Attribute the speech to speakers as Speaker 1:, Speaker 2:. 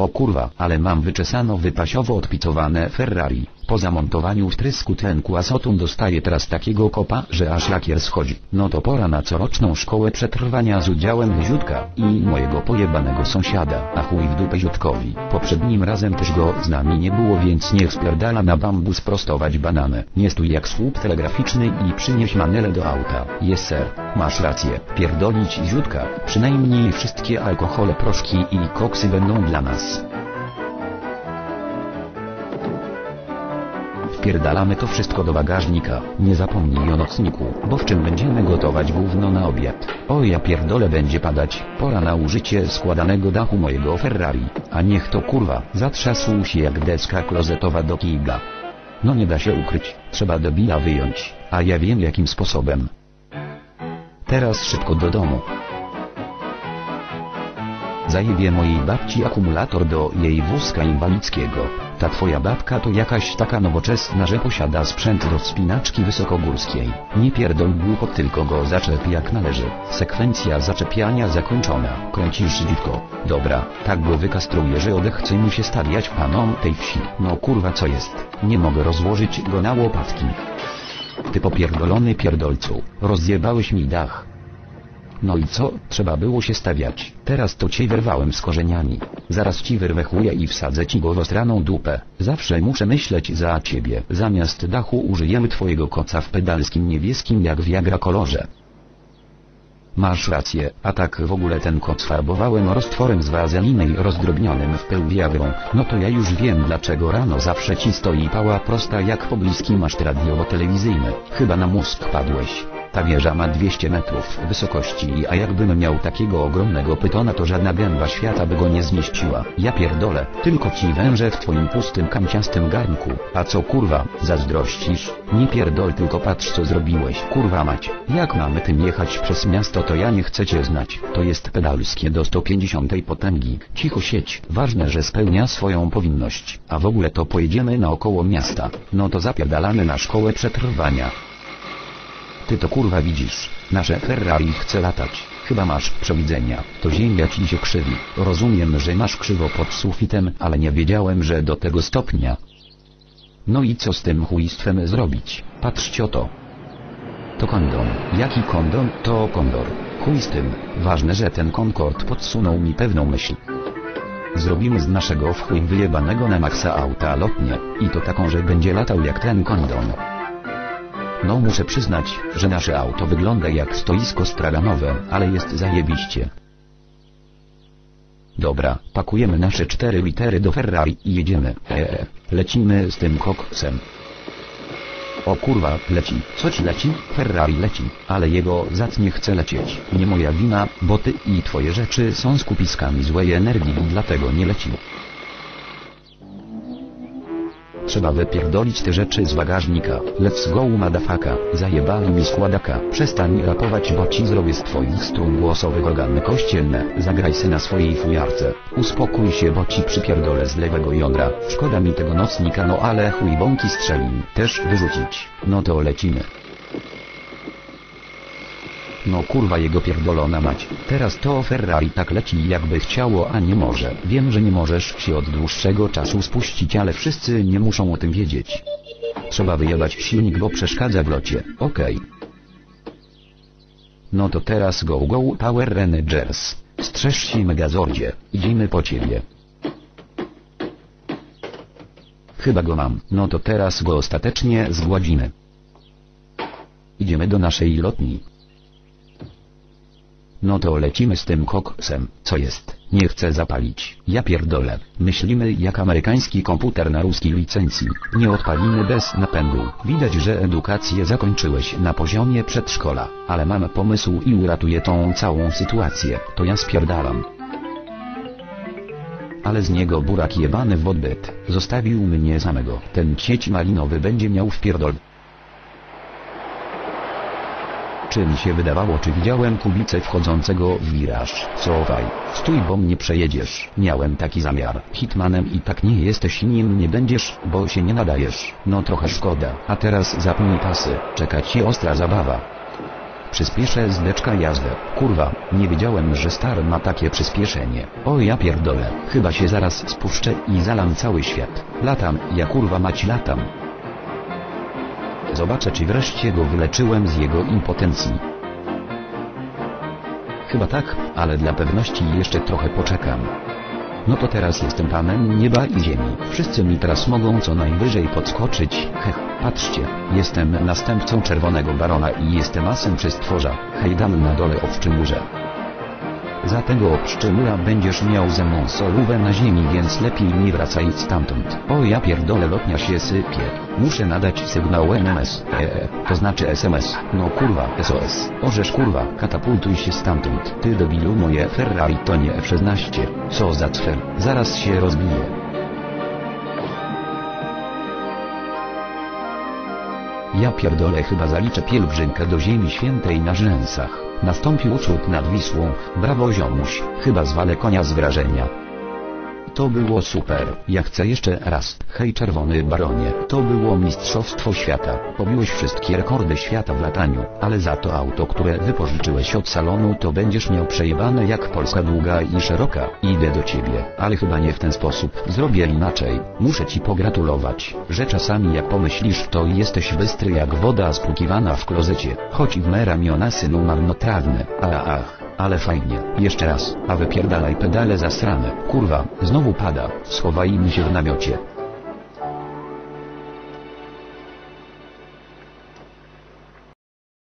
Speaker 1: O kurwa, ale mam wyczesano wypasiowo odpicowane Ferrari. Po zamontowaniu wtrysku tlenku azotu dostaję teraz takiego kopa, że aż lakier schodzi. No to pora na coroczną szkołę przetrwania z udziałem Ziutka i mojego pojebanego sąsiada, a chuj w dupę Ziutkowi. Poprzednim razem też go z nami nie było więc niech spierdala na bambus prostować bananę. Nie stój jak słup telegraficzny i przynieś manelę do auta. Jest ser, masz rację, pierdolić Ziutka. Przynajmniej wszystkie alkohole, proszki i koksy będą dla nas. Wpierdalamy to wszystko do bagażnika, nie zapomnij o nocniku, bo w czym będziemy gotować gówno na obiad. O ja pierdolę będzie padać, pora na użycie składanego dachu mojego Ferrari, a niech to kurwa, zatrzasł się jak deska klozetowa do kibla. No nie da się ukryć, trzeba debila wyjąć, a ja wiem jakim sposobem. Teraz szybko do domu. Zajebie mojej babci akumulator do jej wózka inwalidzkiego. Ta twoja babka to jakaś taka nowoczesna, że posiada sprzęt do spinaczki wysokogórskiej. Nie pierdol głupot, tylko go zaczep jak należy. Sekwencja zaczepiania zakończona. Kręcisz dziwko. Dobra, tak go wykastruję, że odechce mu się stawiać panom tej wsi. No kurwa co jest? Nie mogę rozłożyć go na łopatki. Ty popierdolony pierdolcu, rozjebałeś mi dach. No i co, trzeba było się stawiać, teraz to cię wyrwałem z korzeniami. Zaraz ci wyrwę chuja i wsadzę ci go w ostraną dupę. Zawsze muszę myśleć za ciebie. Zamiast dachu użyjemy twojego koca w pedalskim niebieskim jak wiagra kolorze. Masz rację, a tak w ogóle ten koc farbowałem roztworem z wazeliny i rozdrobnionym w pył wiagrą, no to ja już wiem dlaczego rano zawsze ci stoi pała prosta jak pobliskim masz radiowo-telewizyjny. Chyba na mózg padłeś. Ta wieża ma 200 metrów wysokości, a jakbym miał takiego ogromnego pytona to żadna gęba świata by go nie zmieściła. Ja pierdolę, tylko ci węże w twoim pustym kanciastym garnku. A co kurwa, zazdrościsz? Nie pierdol tylko patrz co zrobiłeś. Kurwa mać, jak mamy tym jechać przez miasto to ja nie chcę cię znać. To jest pedalskie do 150 potęgi. Cicho sieć, ważne że spełnia swoją powinność. A w ogóle to pojedziemy naokoło miasta. No to zapierdalamy na szkołę przetrwania. Ty to kurwa widzisz, nasze Ferrari chce latać, chyba masz przewidzenia, to ziemia ci się krzywi, rozumiem, że masz krzywo pod sufitem, ale nie wiedziałem, że do tego stopnia. No i co z tym chujstwem zrobić, patrzcie oto. To. Kondon, jaki kondon, to kondor, chuj z tym, ważne, że ten Concord podsunął mi pewną myśl. Zrobimy z naszego w chuj wyjebanego na maksa auta lotnie, i to taką, że będzie latał jak ten kondon. No muszę przyznać, że nasze auto wygląda jak stoisko straganowe, ale jest zajebiście. Dobra, pakujemy nasze cztery litery do Ferrari i jedziemy. Eee, lecimy z tym koksem. O kurwa, leci. Co ci leci? Ferrari leci, ale jego zat nie chce lecieć. Nie moja wina, bo ty i twoje rzeczy są skupiskami złej energii i dlatego nie leci. Trzeba wypierdolić te rzeczy z bagażnika. Let's go madafaka. Zajebali mi składaka. Przestań rapować, bo ci zrobię z twoich strun głosowych organy kościelne. Zagraj se na swojej fujarce. Uspokój się, bo ci przypierdolę z lewego jądra. Szkoda mi tego nocnika, no ale chuj bąki strzeli. Też wyrzucić. No to lecimy. No kurwa jego pierdolona mać. Teraz to Ferrari tak leci jakby chciało, a nie może. Wiem, że nie możesz się od dłuższego czasu spuścić, ale wszyscy nie muszą o tym wiedzieć. Trzeba wyjebać silnik, bo przeszkadza w locie. Okej. No to teraz go go Power Rangers. Strzeż się Megazordzie. Idziemy po ciebie. Chyba go mam. No to teraz go ostatecznie zgładzimy. Idziemy do naszej lotni. No to lecimy z tym koksem, co jest, nie chcę zapalić, ja pierdolę, myślimy jak amerykański komputer na ruskiej licencji, nie odpalimy bez napędu, widać, że edukację zakończyłeś na poziomie przedszkola, ale mam pomysł i uratuję tą całą sytuację, to ja spierdalam. Ale z niego burak jebany w odbyt, zostawił mnie samego, ten cieć malinowy będzie miał wpierdol. Czy mi się wydawało, czy widziałem kubicę wchodzącego w wiraż? Cofaj, stój, bo mnie przejedziesz. Miałem taki zamiar. Hitmanem i tak nie jesteś i nim nie będziesz, bo się nie nadajesz. No trochę szkoda. A teraz zapnij pasy. Czeka cię ostra zabawa. Przyspieszę z beczka jazdę. Kurwa, nie wiedziałem, że star ma takie przyspieszenie. O ja pierdolę, chyba się zaraz spuszczę i zalam cały świat. Latam, ja kurwa mać latam. Zobaczę czy wreszcie go wyleczyłem z jego impotencji. Chyba tak, ale dla pewności jeszcze trochę poczekam. No to teraz jestem panem nieba i ziemi. Wszyscy mi teraz mogą co najwyżej podskoczyć. Hech, patrzcie, jestem następcą czerwonego barona i jestem asem przy stworza. Hejdan na dole owczymurze. Za tego pszczymura będziesz miał ze mną solówę na ziemi, więc lepiej nie wracaj stamtąd. O ja pierdolę lotnia się sypie. Muszę nadać sygnał NMS. Eee, to znaczy SMS. No kurwa, SOS. Orzesz kurwa, katapultuj się stamtąd. Ty debilu moje Ferrari to nie F16. Co za cfer. Zaraz się rozbije. Ja pierdolę chyba zaliczę pielgrzymkę do Ziemi Świętej na rzęsach. Nastąpił cud nad Wisłą, brawo ziomuś, chyba zwalę konia z wrażenia. To było super, ja chcę jeszcze raz. Hej czerwony baronie, to było mistrzostwo świata. Pobiłeś wszystkie rekordy świata w lataniu, ale za to auto, które wypożyczyłeś od salonu to będziesz miał przejebane jak Polska długa i szeroka. Idę do ciebie, ale chyba nie w ten sposób. Zrobię inaczej. Muszę ci pogratulować, że czasami jak pomyślisz to jesteś bystry jak woda spłukiwana w klozecie. Choć w me ramiona synu marnotrawne. A ach. Ale fajnie, jeszcze raz, a wypierdalaj pedale zasrane, kurwa, znowu pada, schowajmy się w namiocie.